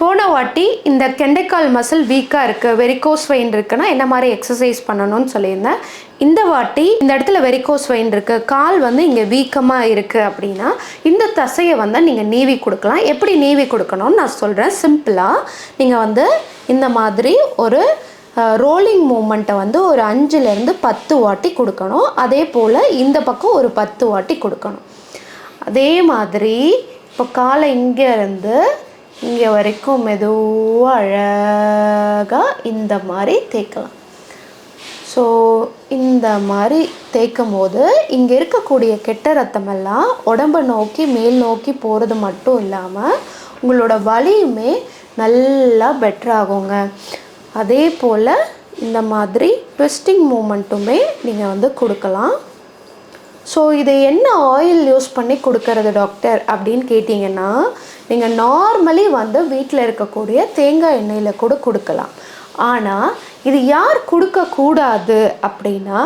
போன வாட்டி இந்த கெண்டைக்கால் மசில் வீக்காக இருக்குது வெரிகோஸ் வெயின் இருக்குன்னா என்ன மாதிரி எக்ஸசைஸ் பண்ணணும்னு சொல்லியிருந்தேன். இந்த வாட்டி இந்த இடத்துல வெரிகோஸ் வெயின் இருக்குது கால் வந்து இங்கே வீக்கமாக இருக்குது அப்படின்னா இந்த தசையை வந்து நீங்கள் நீவி கொடுக்கலாம். எப்படி நீவி கொடுக்கணும்னு நான் சொல்கிறேன் சிம்பிளாக நீங்கள் வந்து இந்த மாதிரி ஒரு ரோலிங் மூமெண்ட்டை வந்து ஒரு அஞ்சுலேருந்து பத்து வாட்டி கொடுக்கணும். அதே போல் இந்த பக்கம் ஒரு பத்து வாட்டி கொடுக்கணும். அதே மாதிரி இப்போ காலை இங்கே இருந்து இங்கே வரைக்கும் மெதுவாக அழகாக இந்த மாதிரி தேய்க்கலாம். ஸோ இந்த மாதிரி தேய்க்கும் போது இங்கே இருக்கக்கூடிய கெட்ட ரத்தமெல்லாம் உடம்பை நோக்கி மேல் நோக்கி போகிறது மட்டும் இல்லாமல் உங்களோட வலியுமே நல்லா பெட்டர் ஆகுங்க. அதே போல் இந்த மாதிரி ட்விஸ்டிங் மூமெண்ட்டுமே நீங்கள் வந்து கொடுக்கலாம். ஸோ இதை என்ன ஆயில் யூஸ் பண்ணி கொடுக்கறது டாக்டர் அப்படின்னு கேட்டிங்கன்னா நீங்கள் நார்மலி வந்து வீட்டில் இருக்கக்கூடிய தேங்காய் எண்ணெயில் கூட கொடுக்கலாம். ஆனால் இது யார் கொடுக்கக்கூடாது அப்படின்னா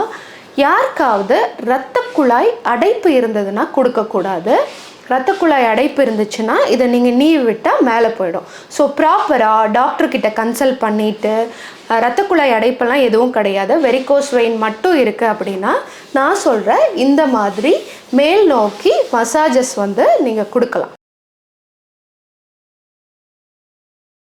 யாருக்காவது இரத்த குழாய் அடைப்பு இருந்ததுன்னா கொடுக்கக்கூடாது இரத்த குழாய் அடைப்பு இருந்துச்சுன்னா இதை நீங்கள் நீவி விட்டால் மேலே போயிடும். ஸோ ப்ராப்பராக டாக்டர்கிட்ட கன்சல்ட் பண்ணிவிட்டு இரத்த குழாய் அடைப்பெல்லாம் எதுவும் கிடையாது. வெரிகோஸ் வெயின் மட்டும் இருக்குது அப்படின்னா நான் சொல்கிறேன் இந்த மாதிரி மேல் நோக்கி மசாஜஸ் வந்து நீங்கள் கொடுக்கலாம்.